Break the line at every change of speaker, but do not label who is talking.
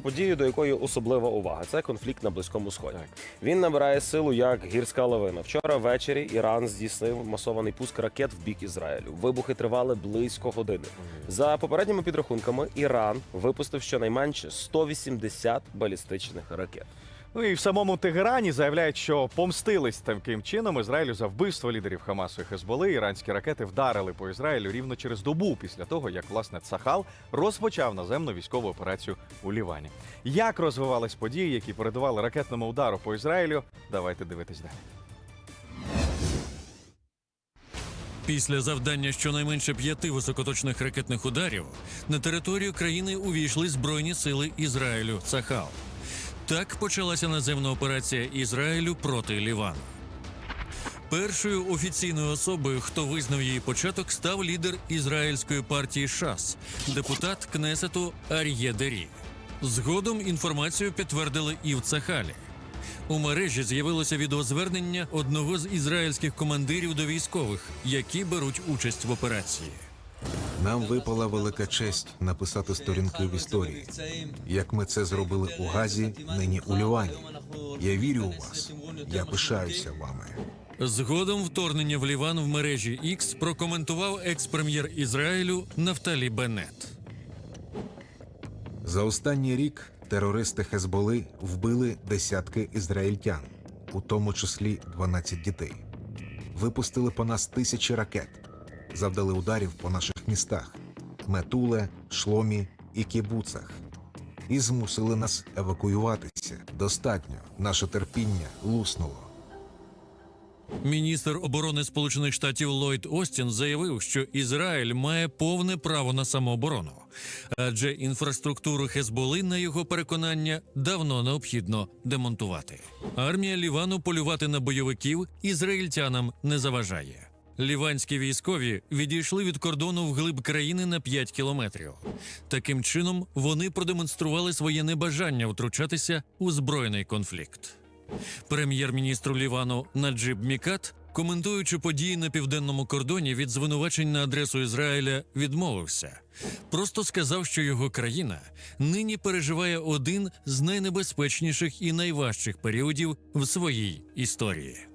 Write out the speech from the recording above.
Подію, до якої особлива увага, це конфлікт на близькому сході. Він набирає силу як гірська лавина. Вчора ввечері Іран здійснив масований пуск ракет в бік Ізраїлю. Вибухи тривали близько години. За попередніми підрахунками, Іран випустив щонайменше 180 балістичних ракет.
Ну і в самому Тегерані заявляють, що помстились таким чином Ізраїлю за вбивство лідерів Хамасу і Хезболи. Іранські ракети вдарили по Ізраїлю рівно через добу після того, як власне Цахал розпочав наземну військову операцію у Лівані. Як розвивались події, які передували ракетному удару по Ізраїлю? Давайте дивитись далі.
Після завдання щонайменше п'яти високоточних ракетних ударів на територію країни увійшли збройні сили Ізраїлю Цахал. Так почалася наземна операція Ізраїлю проти Лівану. Першою офіційною особою, хто визнав її початок, став лідер ізраїльської партії ШАС, депутат Кнесету Ар'є Дері. Згодом інформацію підтвердили і в Цахалі. У мережі з'явилося відеозвернення одного з ізраїльських командирів до військових, які беруть участь в операції.
Нам випала велика честь написати сторінки в історії, як ми це зробили у Газі, нині у Лівані. Я вірю у вас. Я пишаюся вами.
Згодом вторгнення в Ліван в мережі X прокоментував екс-прем'єр Ізраїлю Нафталі Беннет.
За останній рік терористи Хезболи вбили десятки ізраїльтян, у тому числі 12 дітей. Випустили по нас тисячі ракет, завдали ударів по наших містах Метуле, Шломі і Кібуцах. І змусили нас евакуюватися. Достатньо, наше терпіння луснуло.
Міністр оборони Сполучених Штатів Ллойд Остін заявив, що Ізраїль має повне право на самооборону, адже інфраструктуру Хезболи, на його переконання, давно необхідно демонтувати. Армія Лівану полювати на бойовиків ізраїльтянам не заважає. Ліванські військові відійшли від кордону вглиб країни на 5 кілометрів. Таким чином вони продемонстрували своє небажання втручатися у збройний конфлікт. Прем'єр-міністру Лівану Наджиб Мікат, коментуючи події на південному кордоні від звинувачень на адресу Ізраїля, відмовився. Просто сказав, що його країна нині переживає один з найнебезпечніших і найважчих періодів в своїй історії.